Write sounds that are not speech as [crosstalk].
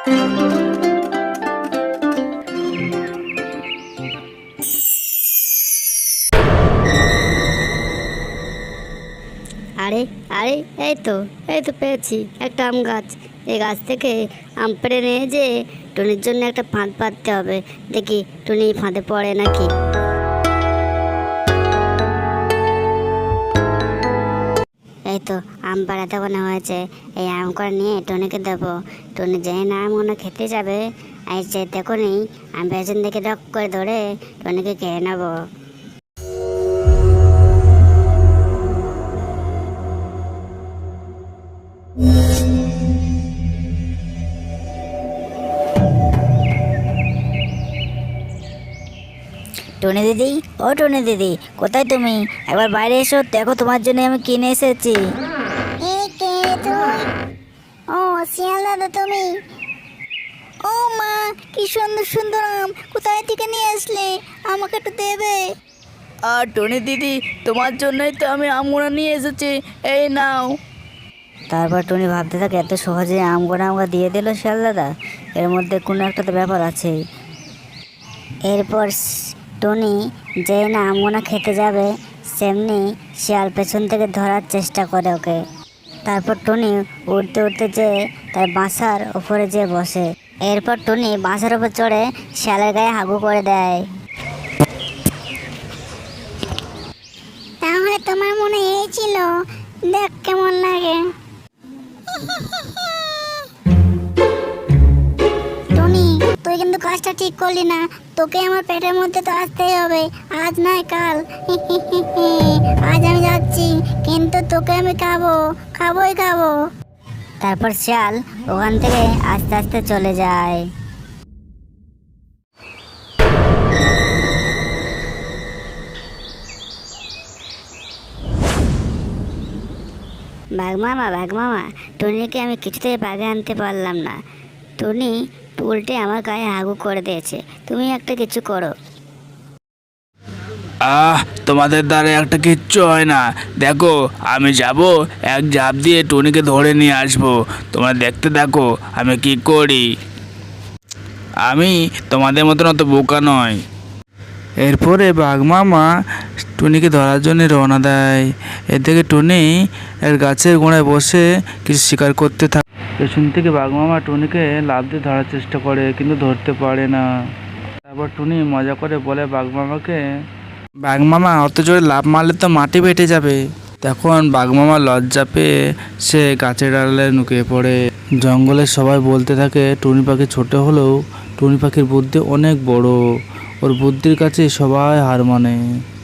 আরে আরে, এই তো এই তো পেয়েছি একটা আম গাছ। এই গাছ থেকে আম পেড়ে নিয়ে যে টুনির জন্য একটা ফাঁদ পাততে হবে। দেখি টুনি ফাঁদে পড়ে নাকি। এই তো আম পাড়াতে মনে হয়েছে। এই আম করে নিয়ে টনিকে দেবো। টনি যেই না আম মনে খেতে যাবে এই যে দেখুনি আমি পেছন থেকে ডক করে ধরে টনিকে খেয়ে নেব। টনি দিদি, ও টনি দিদি, কোথায় তুমি? একবার বাইরে এসো, দেখো তোমার জন্য আমি কিনে এসেছি। ও শিয়াল দাদা তুমি। ও মা কি সুন্দর সুন্দর আম। কোথায় থেকে নিয়ে আসলে? আমাকে একটু দেবে। আর টনি দিদি তোমার জন্যই তো আমি আমগুলো নিয়ে এসেছি। এই নাও। তারপর টনি ভাবতে থাকে এত সহজে আমগুলো আমাকে দিয়ে দিল শিয়াল দাদা এর মধ্যে কোনো একটা তো ব্যাপার আছে। এরপর টনি যে না আমোনা খেতে যাবে সেমনি শিয়াল পেছন থেকে ধরার চেষ্টা করে ওকে। তারপর টনি উঠতে উঠতে যে তার বাসার উপরে যে বসে। এরপর টনি বাসার উপর চড়ে শিয়ালের গায়ে হাগু করে দেয়। তাহলে তোমার মনে এই ছিল? দেখ কেমন লাগে। টনি, তুই কিন্তু কাজটা ঠিক করলি না। তোকে আমার পেটের মধ্যে তো আসতেই হবে। আজ নয় কাল। [laughs] আজ আমি যাচ্ছি, কিন্তু তোকে আমি খাব, খাবোই খাব। তারপর শিয়াল ওখান থেকে আস্তে আস্তে চলে যায়। বাঘ মামা বাঘ মামা, টুনিকে আমি কিছুতেই বাগে আনতে পারলাম না। টুনি উল্টে আমার গায়ে হাগু করে দিয়েছে। তুমি একটা কিছু করো। আহ, তোমাদের দ্বারা একটা কিচ্ছু হয় না। দেখো, আমি যাব, এক ঝাঁপ দিয়ে টুনিকে ধরে নিয়ে আসব। তোমরা দেখতে দেখো, আমি কি করি। আমি তোমাদের মতন অত বোকা নয় এরপরে বাঘমামা টুনিকে ধরার জন্য রওনা দেয়। এর থেকে টুনি এর গাছের গোড়ায় বসে কিছু শিকার করতে থাকে। পেছন থেকে বাঘমামা টুনিকে লাভ দিয়ে ধরার চেষ্টা করে, কিন্তু ধরতে পারে না। তারপর টুনি মজা করে বলে বাঘমামাকে বাঘমামা অত জোরে লাভ মারলে তো মাটি ফেটে যাবে। তখন বাঘমামা লজ্জা পেয়ে সে গাছের ডালে নুকিয়ে পড়ে। জঙ্গলে সবাই বলতে থাকে, টুনি পাখি ছোট হলেও টুনি পাখির বুদ্ধি অনেক বড়। ওর বুদ্ধির কাছে সবাই হার মানে।